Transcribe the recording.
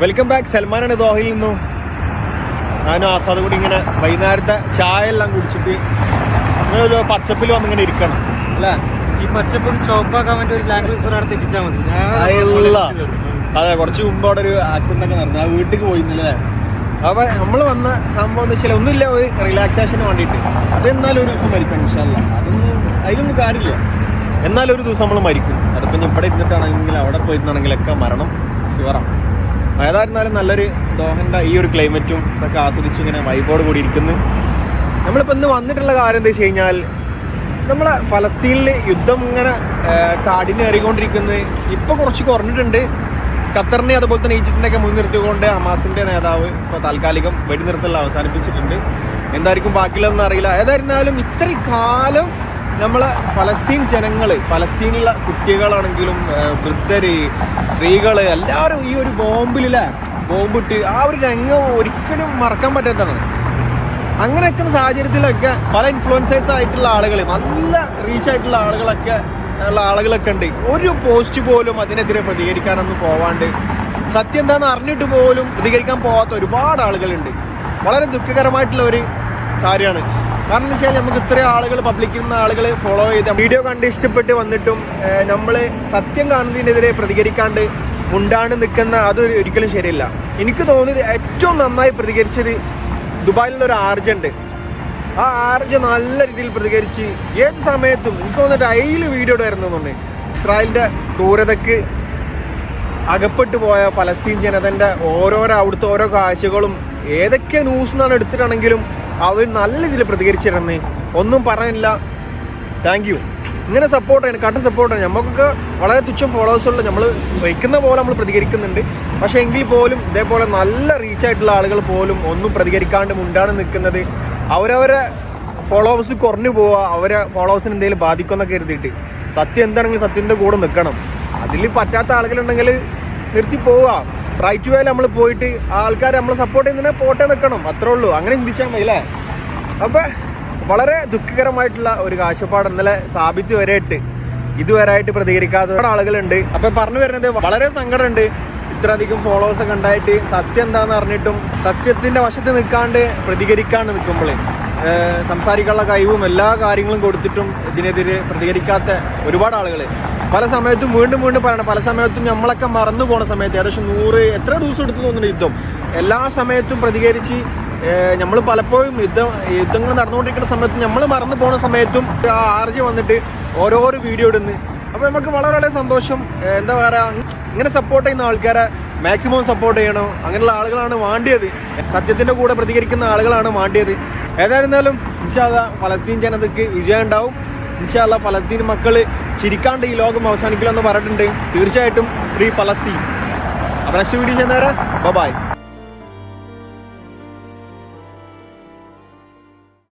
Welcome back സൽമാനാണ് ദോഹയിൽ നിന്നും. ഞാനും ആസാദ് കൂടി ഇങ്ങനെ വൈകുന്നേരത്തെ ചായ എല്ലാം കുടിച്ചിട്ട് ഇങ്ങനെ ഒരു പച്ചപ്പിൽ വന്നിങ്ങനെ ഇരിക്കണം അല്ലേ? ഈ പച്ചപ്പ് ചോപ്പാക്കാൻ വേണ്ടി ഒരു ലാംഗ്വേജ് ഒരാളെ തിരിച്ചാൽ മതി. അതെ കുറച്ച് മുമ്പ് അവിടെ ഒരു ആക്സിഡന്റ് ഒക്കെ നടന്നു. ആ വീട്ടിൽ പോയിരുന്നില്ലേ അപ്പൊ നമ്മൾ വന്ന സംഭവം എന്ന് വെച്ചാൽ ഒന്നുമില്ല ഒരു റിലാക്സേഷന് വേണ്ടിയിട്ട്. അതെന്നാലും ഒരു ദിവസം മരിക്കണം ഇൻഷാല്ല അതൊന്നും അതിലൊന്നും കാര്യമില്ല. എന്നാലും ഒരു ദിവസം നമ്മൾ മരിക്കും. അതിപ്പോൾ ഇനി ഇവിടെ ഇരുന്നിട്ടാണെങ്കിലും അവിടെ പോയിരുന്നാണെങ്കിലൊക്കെ മരണം ഷുവറാണ് ഏതായിരുന്നാലും നല്ലൊരു ദോഹന്റെ ഈ ഒരു ക്ലൈമറ്റും ഇതൊക്കെ ആസ്വദിച്ച് ഇങ്ങനെ വൈബോട് കൂടി ഇരിക്കുന്നു. നമ്മളിപ്പോൾ ഇന്ന് വന്നിട്ടുള്ള കാര്യം എന്താ വെച്ച് കഴിഞ്ഞാൽ നമ്മളെ ഫലസ്തീനിൽ യുദ്ധം ഇങ്ങനെ കാടിനേറിക്കൊണ്ടിരിക്കുന്നത് ഇപ്പോൾ കുറച്ച് കുറഞ്ഞിട്ടുണ്ട്. ഖത്തറിനെ അതുപോലെ തന്നെ ഈജിപ്തിനെയൊക്കെ മുൻനിർത്തിക്കൊണ്ട് ഹമാസിന്റെ നേതാവ് ഇപ്പോൾ താൽക്കാലികം വെടിനിർത്തൽ അവസാനിപ്പിച്ചിട്ടുണ്ട്. എന്തായിരിക്കും ബാക്കിയുള്ളതെന്ന് അറിയില്ല. ഏതായിരുന്നാലും ഇത്രയും കാലം നമ്മളെ ഫലസ്തീൻ ജനങ്ങൾ ഫലസ്തീനിലെ കുട്ടികളാണെങ്കിലും വൃദ്ധര് സ്ത്രീകൾ എല്ലാവരും ഈ ഒരു ബോംബിലെ ബോംബിട്ട് ആ ഒരു രംഗം ഒരിക്കലും മറക്കാൻ പറ്റാത്തതാണ്. അങ്ങനെ നിൽക്കുന്ന സാഹചര്യത്തിലൊക്കെ പല ഇൻഫ്ലുവൻസേഴ്സ് ആയിട്ടുള്ള ആളുകൾ നല്ല റീച്ച് ആയിട്ടുള്ള ആളുകളൊക്കെ ഉള്ള ആളുകളൊക്കെ ഉണ്ട്. ഒരു പോസ്റ്റ് പോലും അതിനെതിരെ പ്രതികരിക്കാനൊന്നും പോവാണ്ട്. സത്യം എന്താണെന്ന് അറിഞ്ഞിട്ട് പോലും പ്രതികരിക്കാൻ പോവാത്ത ഒരുപാട് ആളുകളുണ്ട്. വളരെ ദുഃഖകരമായിട്ടുള്ള ഒരു കാര്യമാണ്. കാരണം എന്താ വെച്ചാൽ നമുക്ക് ഇത്രയും ആളുകൾ പബ്ലിക്കിൽ നിന്ന് ആളുകൾ ഫോളോ ചെയ്ത് വീഡിയോ കണ്ട് ഇഷ്ടപ്പെട്ട് വന്നിട്ടും നമ്മൾ സത്യം കാണുന്നതിനെതിരെ പ്രതികരിക്കാണ്ട് മുണ്ടാണ്ട് നിൽക്കുന്ന അത് ഒരിക്കലും ശരിയല്ല. എനിക്ക് തോന്നിയത് ഏറ്റവും നന്നായി പ്രതികരിച്ചത് ദുബായിലുള്ള ഒരു ആർജുണ്ട് ആ ആർജ് നല്ല രീതിയിൽ പ്രതികരിച്ച് ഏത് സമയത്തും എനിക്ക് തോന്നിട്ട് ഡെയിലി വീഡിയോ ഇടായിരുന്നു തോന്നുന്നു. ഇസ്രായേലിന്റെ ക്രൂരതക്ക് അകപ്പെട്ടു പോയ ഫലസ്തീൻ ജനതന്റെ ഓരോരോ അവിടുത്തെ ഓരോ കാഴ്ചകളും ഏതൊക്കെ ന്യൂസ് എന്നാണ് എടുത്തിട്ടാണെങ്കിലും അവർ നല്ല രീതിയിൽ പ്രതികരിച്ചിരുന്നേ. ഒന്നും പറയാനില്ല. താങ്ക് യു ഇങ്ങനെ സപ്പോർട്ടാണ് കട്ട സപ്പോർട്ട് ചെയ്യണം നമുക്കൊക്കെ വളരെ തുച്ഛം ഫോളോവേഴ്സ് ഉള്ള നമ്മൾ വയ്ക്കുന്ന പോലെ നമ്മൾ പ്രതികരിക്കുന്നുണ്ട്. പക്ഷേ എങ്കിൽ പോലും ഇതേപോലെ നല്ല റീച്ച് ആയിട്ടുള്ള ആളുകൾ പോലും ഒന്നും പ്രതികരിക്കാണ്ട് മുണ്ടാണ് നിൽക്കുന്നത് അവരവരെ ഫോളോവേഴ്സ് കുറഞ്ഞു പോവുക അവരെ ഫോളോവേഴ്സിന് എന്തെങ്കിലും ബാധിക്കുമെന്നൊക്കെ കരുതിയിട്ട്. സത്യം എന്താണെങ്കിൽ സത്യത്തിന്റെ കൂടെ നിൽക്കണം. അതിൽ പറ്റാത്ത ആളുകളുണ്ടെങ്കിൽ നിർത്തി പോവുക. റൈറ്റ് വേയിൽ നമ്മൾ പോയിട്ട് ആൾക്കാർ നമ്മളെ സപ്പോർട്ട് ചെയ്യുന്നതിനെ പോട്ടെ നിൽക്കണം അത്രേ ഉള്ളൂ. അങ്ങനെ ചിന്തിച്ചാൽ മതി അല്ലേ? അപ്പൊ വളരെ ദുഃഖകരമായിട്ടുള്ള ഒരു കാഴ്ചപ്പാട് ഇന്നലെ വരെയിട്ട് ഇതുവരെയായിട്ട് പ്രതികരിക്കാത്ത ഒരുപാട് ആളുകളുണ്ട്. അപ്പൊ പറഞ്ഞു വരുന്നത് വളരെ സങ്കടമുണ്ട്. ഇത്രയധികം ഫോളോവേഴ്സ് ഒക്കെ ഉണ്ടായിട്ട് സത്യം എന്താന്ന് അറിഞ്ഞിട്ടും സത്യത്തിന്റെ വശത്ത് നിൽക്കാണ്ട് പ്രതികരിക്കാണ്ട് നിൽക്കുമ്പോൾ സംസാരിക്കാനുള്ള കഴിവും എല്ലാ കാര്യങ്ങളും കൊടുത്തിട്ടും ഇതിനെതിരെ പ്രതികരിക്കാത്ത ഒരുപാട് ആളുകൾ പല സമയത്തും വീണ്ടും വീണ്ടും പറയണം. പല സമയത്തും നമ്മളൊക്കെ മറന്നു പോണ സമയത്ത് ഏകദേശം നൂറ് എത്ര ദിവസം എടുത്തു തോന്നുന്നു യുദ്ധം. എല്ലാ സമയത്തും പ്രതികരിച്ച് നമ്മൾ പലപ്പോഴും യുദ്ധം യുദ്ധങ്ങൾ നടന്നുകൊണ്ടിരിക്കുന്ന സമയത്ത് നമ്മൾ മറന്നു പോണ സമയത്തും ആർജി വന്നിട്ട് ഓരോരോ വീഡിയോ ഇടുന്നു. അപ്പോൾ നമുക്ക് വളരെ വളരെ സന്തോഷം. എന്താ പറയുക ഇങ്ങനെ സപ്പോർട്ട് ചെയ്യുന്ന ആൾക്കാരെ മാക്സിമം സപ്പോർട്ട് ചെയ്യണം? അങ്ങനെയുള്ള ആളുകളാണ് വാണ്ടിയത്. സത്യത്തിന്റെ കൂടെ പ്രതികരിക്കുന്ന ആളുകളാണ് വാണ്ടിയത്. ഏതായിരുന്നാലും ഇൻഷാല്ല ഫലസ്തീൻ ജനതയ്ക്ക് വിജയം ഉണ്ടാവും ഇൻഷാല്ല ഫലസ്തീൻ മക്കൾ ചിരിക്കാണ്ട് ഈ ലോകം അവസാനിക്കില്ലെന്ന് പറഞ്ഞിട്ടുണ്ട്. തീർച്ചയായിട്ടും ഫ്രീ പലസ്തീൻ. അപ്പോൾ നെക്സ്റ്റ് വീഡിയോ ചെയ്യുന്നവരെ ബൈ